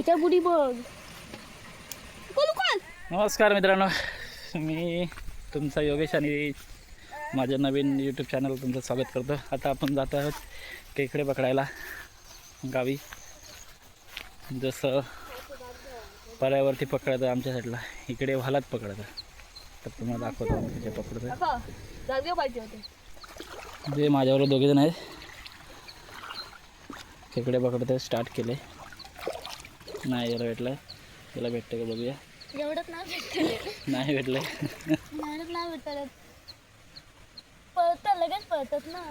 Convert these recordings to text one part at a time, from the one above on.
ह्याच्या बुडी बघ. नमस्कार मित्रांनो. मी तुमचा योगेश आणि माझ्या नवीन यूट्यूब चॅनल तुमचं स्वागत करतो. आता आपण जात आहोत खेकडे पकडायला गावी. जसं पर्यावरती पकडतं आमच्या साईडला इकडे व्हालात पकडतं तर तुम्हाला दाखवतो आम्ही पकडतो होते. जे माझ्यावर दोघे जण आहेत खेकडे पकडतं स्टार्ट केले. नाही याला भेटलं. याला भेटतं का बघूया. एवढंच नाही भेटत नाही भेटलं. एवढंच नाही भेटत पळतात लगेच पळतात ना.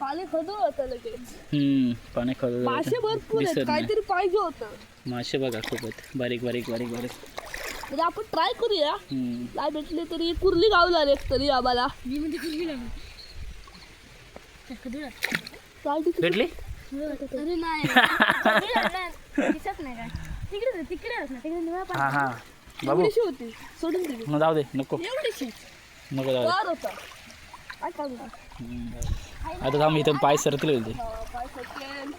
पाणी खदूळ होतं लगेच. हम्म, पाणी खरं मासे भरपूर आहेत. काहीतरी पाहिजे होतं. मासे बघा खूप आहेत बारीक बारीक बारीक बारीक. म्हणजे आपण ट्राय करूया. हम्म. नाही भेटले तरी कुर्ली गावला रे तरी आम्हाला. मी म्हणजे कुर्ली गाव भेटली? अरे नाही. दिसत नाही का तिकडे तिकडे ना तिकडे निळा हा हा. बाबू. एवढीशी होती. सोडून दिली. मग जाऊ दे नको. एवढीशी नको जाऊ दे. वर होता. काय चालणार हम्म, जाऊ दे. आता थांब इथं पाय सरकले होते. सकेल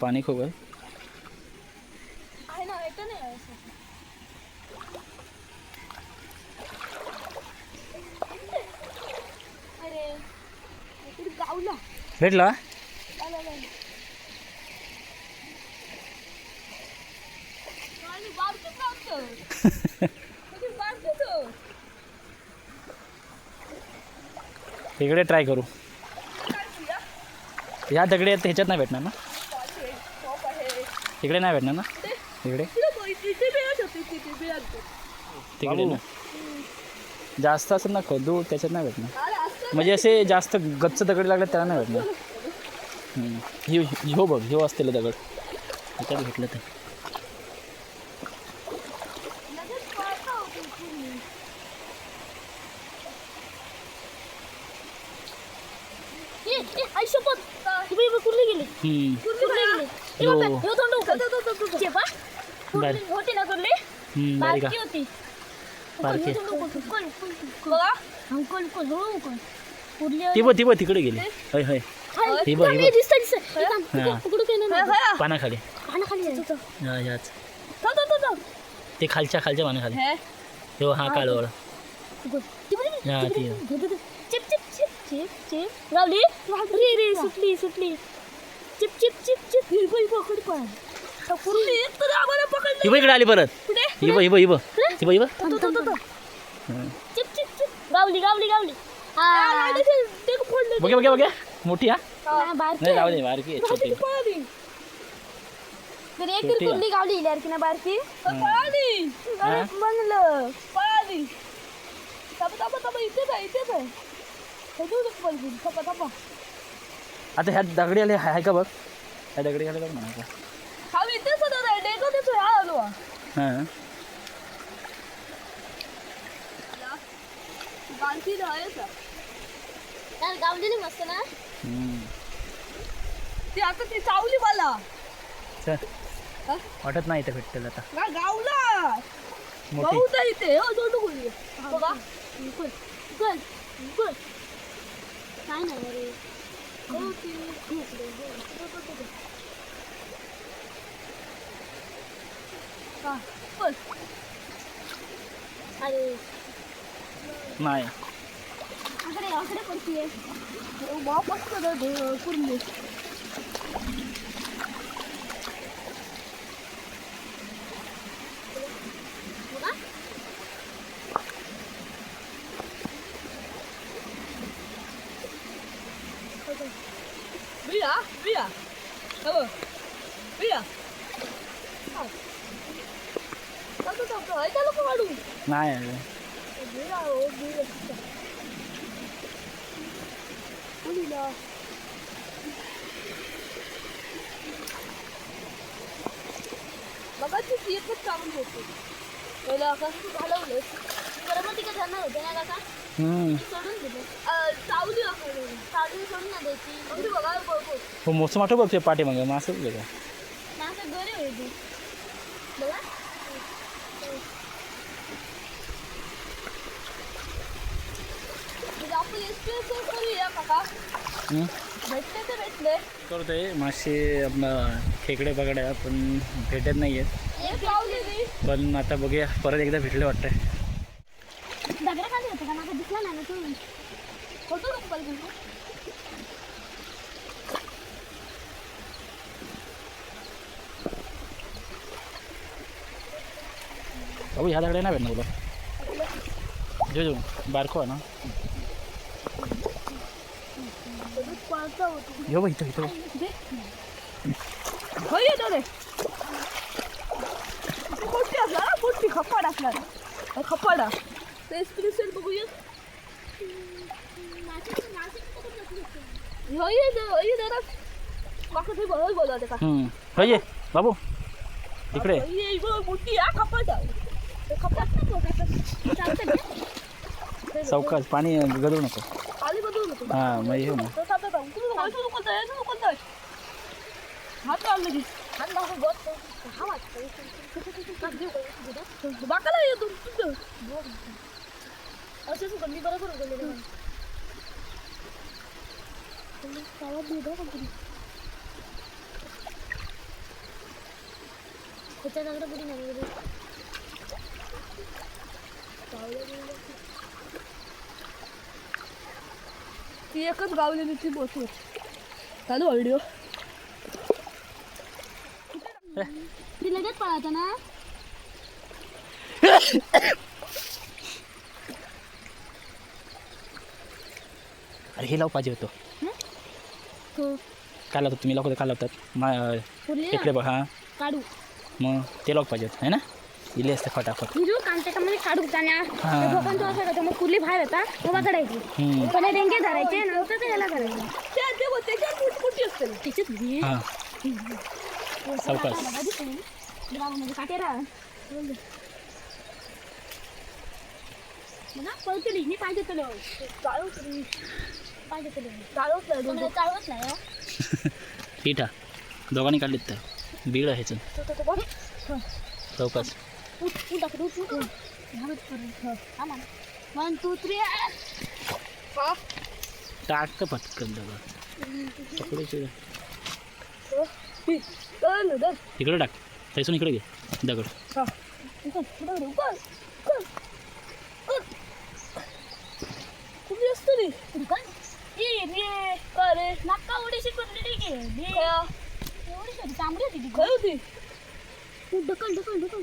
पाणी खूप आहे ना येतं नाही आहे असं. अरे इकडे गावला भेटला. इकडे ट्राय करू? ह्या दगडी आहेत ह्याच्यात नाही भेटणार ना. इकडे नाही भेटणार ना इकडे तिकडे ना जास्त असेल ना खदू त्याच्यात नाही भेटणार असं म्हणजे असे जास्त गच्च दगड लागले त्याला नाही भेटणार हम्म. ह्यो ह्यो बघ ह्यो असलेलं दगड. ह्याच्यात भेटलं. ही हे हे? कुठली बारीक. होती. बारीक ती बघ ती बघ तिकडे गेली. होय होय. ही बघ, ही. बघ. पानाखाली. हा, ह्याच. ते खालच्या खालच्या पानाखाली. हे, हो हा काळवळ. हा, ती. चिप चिप चिप चिप चिप. लावली रे रे सुटली सुटली. चिप चिप चिप चिप. ही पकड पण. ही इकडे आली परत. चिप चिप चिप. गावली गावली गावली बघे बघे बघे मोठी हा। नाही, बारकी नाही जाऊ आहे. दे बारकी आहे, राहते छोटी। ती पळाली. तर एक छोटी आहे. कुर्ली गावली इल्यावर की। ना बारकी पळाली हा? अरे बनलं पळाली थांबा थांबा थांबा इथेच आहे इथेच आहे हे देऊ नको पळली थांबा थांबा आता ह्या दगडी आले आहे का बघ ह्या दगडी आले बघ म्हणा हा इथेच होता रे डेको देतो हा आलो हा. हां बारकी आहे यार गावलेली मस्त ना. ती आता ती चावली मला. चल. हा? वाटत नाही इथं भेटतील आता. ना गावला. मोठी. इथे. हो दोन बघा. गुल काय नाही अरे ती झोपली. हा, बस. अरे. नाही. આગળ આવશે પછી એવું બહુ મસ્ત કુરમું Vira, vira. Tá bom. Vira. Tá, tá, tá. Aí tá no cavalo. Não, é. Vira, ô. मुलीला बघा ती एकच चालून होती पहिलं कसं घालवलं बरोबर तिकडे जाणार होते ना काका हम्म. सोडून दिलं चावली चावली सोडून ना द्यायची मग बघा बघू हो मोसम आठव बघ ते पाठीमागे मग असंच बघा माझं गरी होती बघा करतो आहे मासे आपलं खेकडे पकड्या पण भेटत नाही आहेत पण आता बघूया परत एकदा भेटले वाटतंय. अबू ह्या दगड्या नाही भेटणार तुला? जो जो बारको आहे ना? पळता होतो यो बघ इथं इथं बघ. होय येतो रे मोठी असला ना मोठी खपाड असणार खपाडा स्पेशल बघूया होय होय येतो काका ते बरोबर बोलवते का हं. हो ये बाबू इकडे मोठी हा खपाट. खपाट? चौकास पाणी गळू नको खाली बदलून होतो हां मग येऊ ना तो साधा जाऊ. तुम्ही व्हायचं नको जाय, यायचं ती एकच गावलेली ती बोट चालू व्हिडिओ ती लगेच पळायचं ना? अरे हे लाव पाहिजे होतं. हो? काय लावतात तुम्ही? लावतात काय लावतात? मा पुरली इकडे बघ हां. काढू. मग ते लाव पाहिजे होतं है ना? इले असते फटाफट. हिरो कांटेकामध्ये काढू जाण्या हा. दोघांचं असं होतं मग कुर्ली बाहेर होता तेव्हा काढायची हं. पहिले डेंगे धरायचे नंतर ते याला करायचे त्याच्यात घे. हां. सावकाश. काटेरा मला पळतली मी पाहिजे तुला चालवत पाहिजे तुला चालवत नाही चालवत नाही हं. ठीक आहे दोघांनी काढलीत तर. बीड ह्याचं तो- तो- तो बघ. चौकास उठ उठ टाक उठ उठ झालं करून हा ना वन टू थ्री हा टाकतं पटकन दगड पकडायचे चल इकडे टाक त्यासून इकडे घे दगड खूप जास्त रे उकळ ये रे का रे नक्का उडीशी पडली ठीक आहे एवढी चांगली होती ती खरं होती तू ढकल ढकल ढकल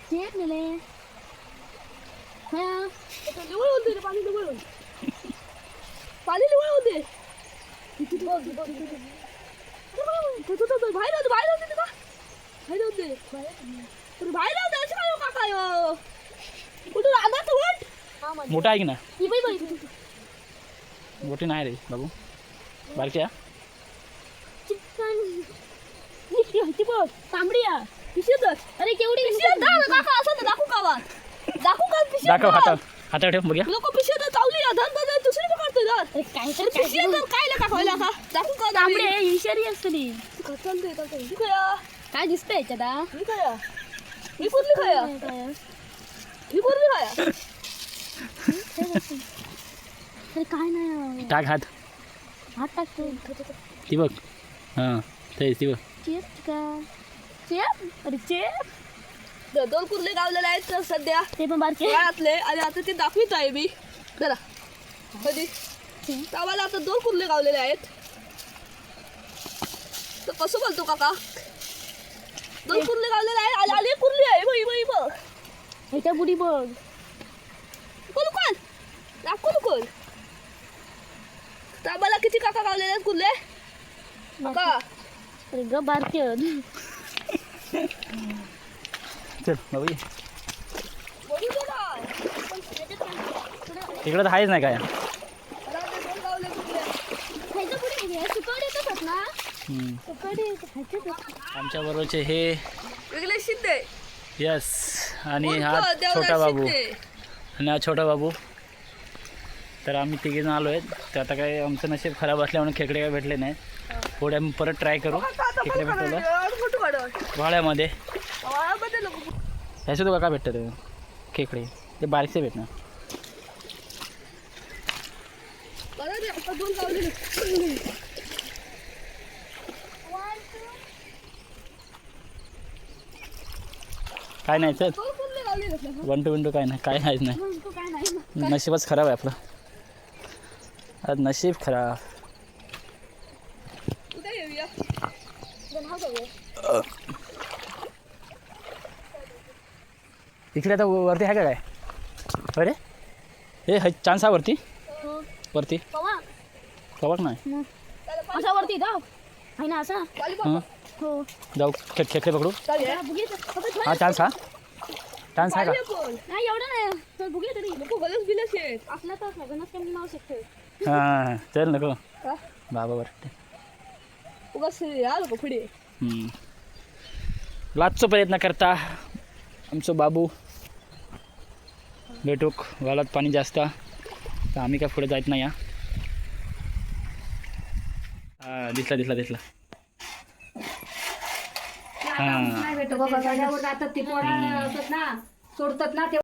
बघ ह्याच्या ह्याच्या पायात हे अकडे बघ अरे मान चप्पल अकडे बघ अकडे अकडे नको पहिला का काका बाजूकडे हं. बस ही बाई, बाई, बाई, हा, हा, बघितलं होती नकावडीशी होती हो नकावडी नकावडीशी चेप नेले हा निवळ होते रे पाणी निवळ पाणी निवळ होते बाहेर होते बाहेर होते का बाहेर होते अरे बाहेर होते असे काय हो काका यो कुठून आला तू वाट मोठा आहे की ना ही बाई बाई मोठी नाही रे बाबू बारक्या चिकन ती बघ तांबडी आहे. पिशवीत अरे केवढी पिशवीत काका असं तर दाखवू वा दाखवू का दाखव हाता हाता ठेव बघूया. लोक पिशवीत चावली धर धर दुसरी पकडतो धर. काय तर पिशवीत काय लका खोयला का दाखवू का तांबडी आहे इशारी असते चालते चालते ही काय? काय दिसतंय याच्यात ही? काय? ही पुरली काय? ही पुरली काय? अरे काय नाही टाक हात. हात टाकतो ती बघ. हां तेच ती बघ. चेप का चेप अरे चेप दोन कुर्ले गावलेले आहेत सध्या. ते पण बारके. घरातले आणि आता ते दाखवित आहे मी. जरा कधी? गावाला आता दोन कुर्ले गावलेले आहेत. तर कसं बोलतो काका? दोन कुर्ले गावलेले आहेत आले आले कुर्ली आहे. बाई बाई बघ. ह्याच्या बुडी बघ. कोण कोण? दाखव कोण तर आम्हाला किती काका गावलेले आहेत कुर्ले? काका. अरे ग बारके चल बाबू इकडं तर आहेच नाही काय. आमच्या बरोबरचे हे. वेगळे शिंदे. यस आणि हा छोटा बाबू. आणि हा छोटा बाबू. तर आम्ही तिघे आलो आहेत तर आता काय आमचं नशीब खराब असल्यामुळे खेकडे काय भेटले नाही आम्ही परत ट्राय करू. फोटो काढ वाळ्यामध्ये ह्याचे तुला काय भेटतं ते. खेकडे. ते बारीकचे भेटणार. काय नाही चल. दोन कुर्ले लावलेले आहेत ना. वन टू विंडो काय नाही काय नाहीच नाही. नशीबच खराब आहे आपलं. आज नशीब खराब उद्या येऊया दोन हा जाऊया इकडे आता वरती आहे का काय? अरे? हे ह चान्स आहे वरती? वरती. कवक नाही. असा वरती जाऊ. आहे ना असा? हां? हो. जाऊ खे खेकडे पकडू. बुगे हा चान्स हा. चान्स आहे का? नाही एवढं नाही. तर. गलस बिलस आहे असला तर कमी नाव शकते हां चल नको. बाबा बरं उगाच या लोक पुढे. लाचचा प्रयत्न करता. आमचं बाबू भेटूक वालात पाणी जास्त. तर आम्ही काय पुढे जायत नाही हा. हा, दिसला दिसला दिसला. हां. सोडतात ना ते